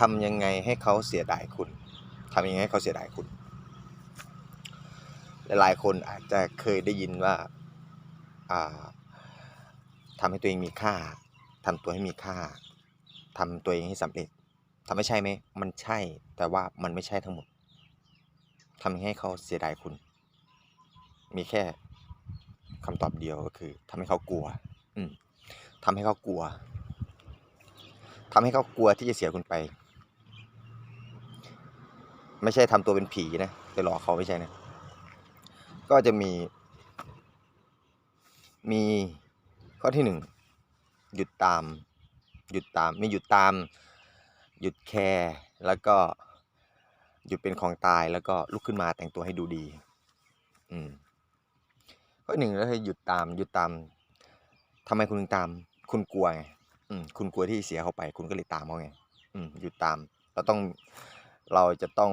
ทำยังไงให้เขาเสียดายคุณทำยังไงให้เขาเสียดายคุณ หลายๆคนอาจจะเคยได้ยินว่าอ่าทำให้ตัวเองมีค่าทำตัวให้มีค่าทำตัวเองให้สำเร็จทำไม่ใช่ไหมมันใช่แต่ว่ามันไม่ใช่ทั้งหมดทำยังไงให้เขาเสียดายคุณ มีแค่คำตอบเดียวก็คือทำให้เขากลัว อืมทำให้เขากลัวทำให้เขากลัวที่จะเสียคุณไป ไม่ใช่ทำตัวเป็นผีนะไปหลอกเขาไม่ใช่นะ ก็จะมี มีข้อที่หนึ่งหยุดตาม หยุดตามมีหยุดตาม หยุดแคร์แล้วก็หยุดเป็นของตายแล้วก็ลุกขึ้นมาแต่งตัวให้ดูดี อืมข้อหนึ่งก็คือหยุดตาม หยุดตามทำไมคุณถึงตาม คุณกลัวไงอืมคุณกลัวที่เสียเขาไป คุณก็เลยตามเขาไงอืมหยุดตาม เราต้อง เราจะต้อง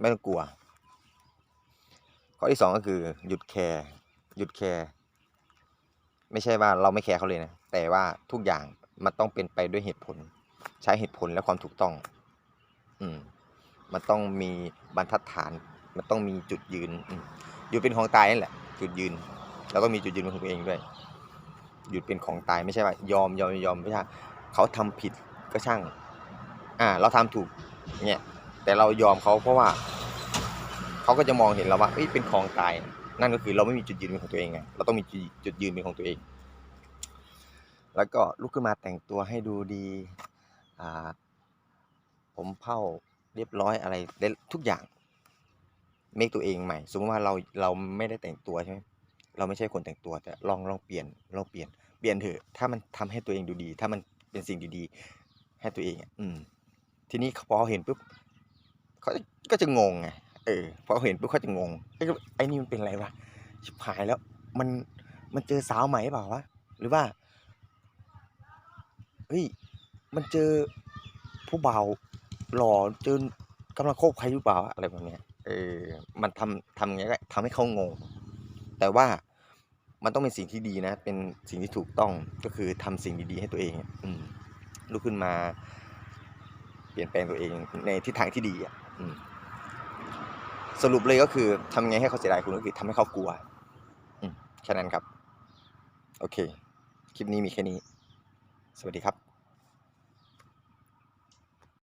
ไม่ต้องกลัว ข้อที่สองก็คือ หยุดแคร์หยุดแคร์ไม่ใช่ว่าเราไม่แคร์เขาเลยนะ แต่ว่าทุกอย่างมันต้องเป็นไปด้วยเหตุผล ใช้เหตุผลและความถูกต้อง อืม มันต้องมีบรรทัดฐาน มันต้องมีจุดยืนอยุดเป็นของตายนั่นแหละ จุดยืน แล้วก็มีจุดยืนของตัวเองด้วย หยุดเป็นของตายไม่ใช่ว่ายอมยอมยอมไม่ใช่เขาทำผิดก็ช่าง อ่า เราทำถูกเนี่ยแต่เรายอมเขาเพราะว่าเขาก็จะมองเห็นเราว่าเอ้ยเป็นของตาย นั่นก็คือเราไม่มีจุดยืนเป็นของตัวเองไงเราต้องมีจุดยืนเป็นของตัวเอง แล้วก็ลุกขึ้นมาแต่งตัวให้ดูดีอ่าผมเผ้าเรียบร้อยอะไรได้ทุกอย่างเมคตัวเองใหม่ สมมติว่าเราเราไม่ได้แต่งตัวใช่ไหมเราไม่ใช่คนแต่งตัวแต่ลองลองเปลี่ยนลองเปลี่ยนเปลี่ยนเถอะถ้ามันทำให้ตัวเองดูดี ถ้ามันเป็นสิ่งดีๆ ให้ตัวเองอืม ทีนี้พอเขาเห็นปุ๊บเขาก็จะงงไงเออพอเขาเห็นปุ๊บเขาจะงงไอ้ไอ้นี่มันเป็นอะไรวะชิบหายแล้วมันมันเจอสาวใหม่เปล่าวะหรือว่าเฮ้ยมันเจอผู้บ่าวหล่อเจอกำลังโคบใครหรือเปล่าอะไรแบบเนี้ยเออมันทำทำอย่างเงี้ยก็ทำให้เขางง แต่ว่ามันต้องเป็นสิ่งที่ดีนะ เป็นสิ่งที่ถูกต้องก็คือทำสิ่งดีๆให้ตัวเองอืมลุกขึ้นมา เปลี่ยนแปลงตัวเองในทิศทางที่ดีอะสรุปเลยก็คือทำไงให้เขาเสียดายคุณก็คือทำให้เขากลัวแค่นั้นครับ โอเค คลิปนี้มีแค่นี้ สวัสดีครับ